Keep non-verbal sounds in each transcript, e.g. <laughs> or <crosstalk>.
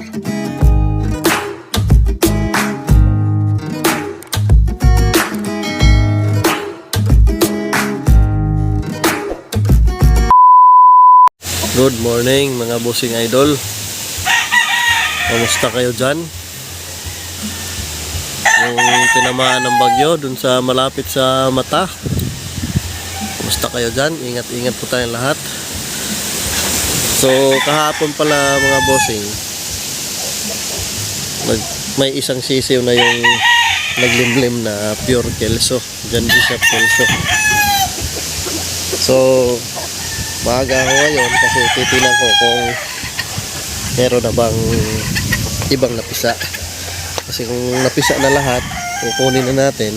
Good morning mga bossing idol Kamusta kayo dyan? Yung tinamaan ng bagyo dun sa malapit sa mata Kamusta kayo dyan? Ingat-ingat po tayong lahat So kahapon pala mga bossing nag, May isang sisiw na yung naglimlim na pure kelso. John Bishop kelso. So maaga ako ngayon kasi titinan ko kung meron na bang ibang napisa. Kasi kung napisa na lahat kukunin na natin.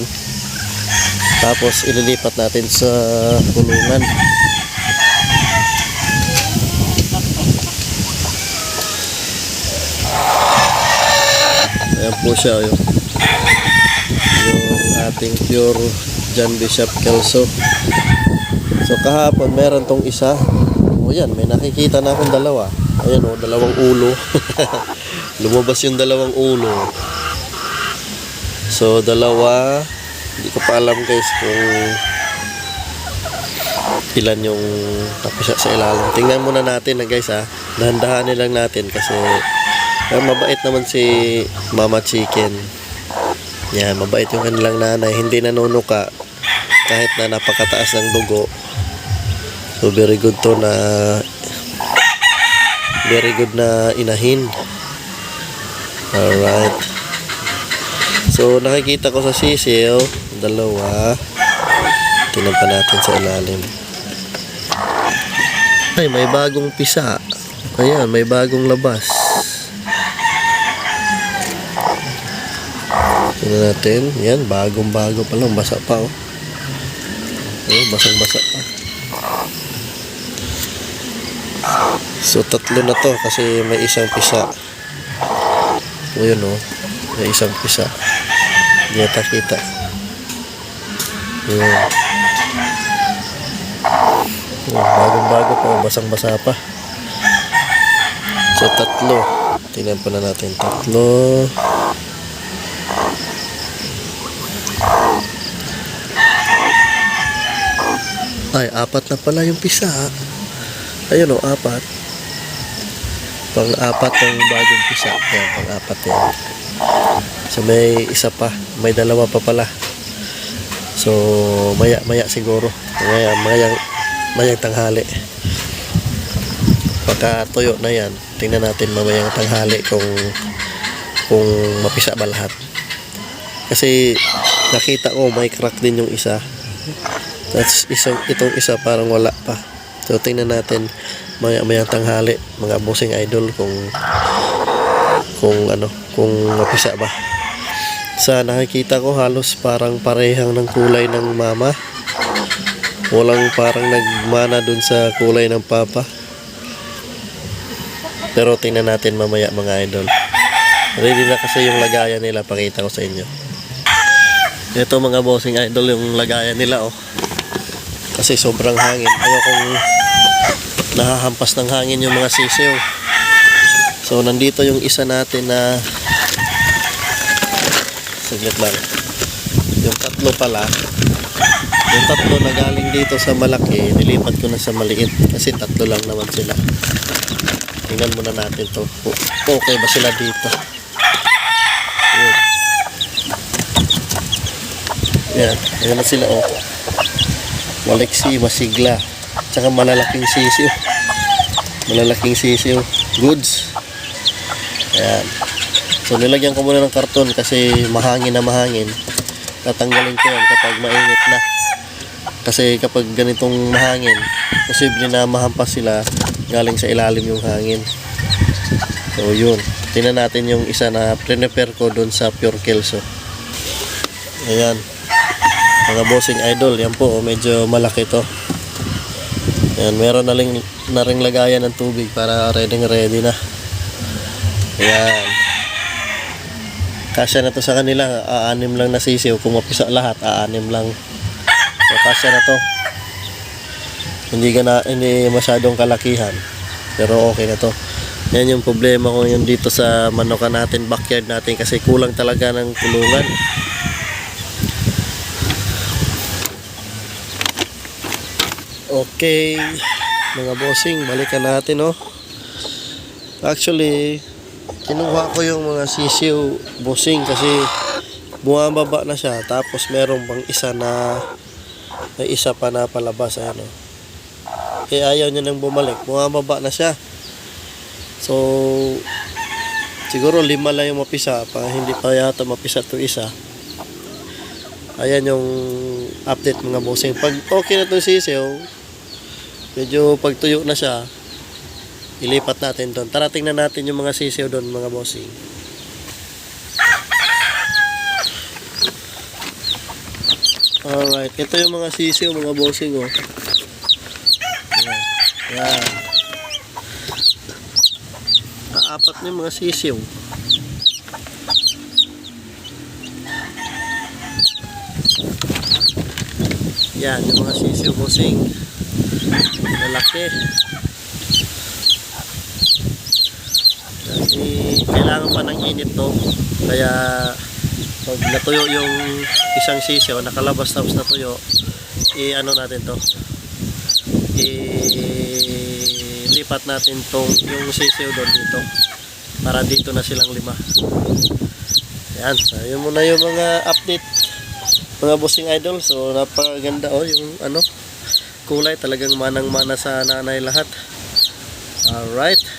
Tapos ililipat natin sa kulungan ayan po siya yung, yung ating pure John Bishop Kelso So kahapon meron tong isa. O yan, may nakikita na akong dalawa. Ayan o, dalawang ulo. <laughs> Lumabas yung dalawang ulo. So dalawa, hindi ko pa alam guys kung ilan yung napisa sa ilalim. Tingnan muna natin na guys ha. Dahan-dahanin lang natin kasi eh, mabait naman si Mama Chicken. Yan, mabait yung kanilang nanay. Hindi nanunuka kahit na napakataas ng dugo. So very good to na very good na inahin. Alright. So nakikita ko sa sisiyo, dalawa. Tingnan natin sa ilalim. Ay, may bagong pisa. Ayan, may bagong labas. Tingnan natin. Yan, bagong-bago pa lang. Basa pa, oh. Oh, basang-basa pa. So tatlo na to kasi may isang pisa. O yun o. May isang pisa. Hindi yata kita. Yun. Oh, bagong bago pa. Basang basa pa. So tatlo. Tingnan pa na natin. Tatlo. Ay, apat na pala yung pisa. Ayun o, apat. Pang-apat ng bagong pisa. Yan, pang-apat yan. So, may isa pa. May dalawa pa pala. So, maya-maya siguro. Maya, mayang, mayang tanghali. Pagka tuyo na yan, tingnan natin mamayang tanghali kung kung mapisa ba lahat. Kasi nakita ko may crack din yung isa. That's isang itong isa parang wala pa. So tingnan natin maya maya tanghali mga bossing idol kung kung ano kung mapisa ba. Sa nakikita ko halos parang parehang ng kulay ng mama. Walang parang nagmana dun sa kulay ng papa. Pero tingnan natin mamaya mga idol. Ready na kasi yung lagayan nila pakita ko sa inyo. Ito mga bossing idol yung lagayan nila oh kasi sobrang hangin. Ayokong nahahampas ng hangin yung mga sisiw. So nandito yung isa natin na saglit lang. Yung tatlo pala. Yung tatlo na galing dito sa malaki nilipat ko na sa maliit. Kasi tatlo lang naman sila. Tingnan muna natin to. Okay ba sila dito? Yan ayan na sila oh Walexi, masigla. Tsaka malalaking sisiw. Malalaking sisiw. Goods. Ayan. So nilagyan ko muna ng karton kasi mahangin na mahangin. Tatanggalin ko yan kapag mainit na. Kasi kapag ganitong mahangin, posible na mahampas sila galing sa ilalim yung hangin. So yun. Tingnan natin yung isa na prepare ko doon sa Pure Kelso. Ayan mga bossing idol yan po medyo malaki to. Yan meron na rin, na rin lagayan ng tubig para ready ready na. Yan. Kasya na to sa kanila aanim lang na kung mapisa lahat aanim lang. So kasya na to. Hindi ka hindi masyadong kalakihan pero okay na to. Yan yung problema ko yun dito sa manukan natin, backyard natin kasi kulang talaga ng kulungan. Okay, mga bossing, balikan natin oh. Actually, kinuha ko yung mga sisiw bossing kasi bumababa na siya tapos meron pang isa na may isa pa na palabas ano. Kaya ayaw niya nang bumalik, bumababa na siya. So, siguro lima lang yung mapisa pa, hindi pa yata mapisa to isa. Ayan yung update mga bossing. Pag okay na itong sisiw, medyo pagtuyo na siya, ilipat natin doon. Tara tingnan natin yung mga sisiw doon mga bossing. Alright, ito yung mga sisiw mga bossing oh. Yan. Yan. Apat na yung mga sisiw. Yan, yung mga sisiw bossing. Lalaki. Kasi kailangan pa ng init to. Kaya pag natuyo yung isang sisiw, nakalabas tapos natuyo, i-ano natin to. I-lipat natin tong yung sisiw doon dito. Para dito na silang lima. Yan, so yun muna yung mga update mga bossing idol. So napakaganda oh yung ano kulay talagang manang-mana sa nanay lahat. Alright.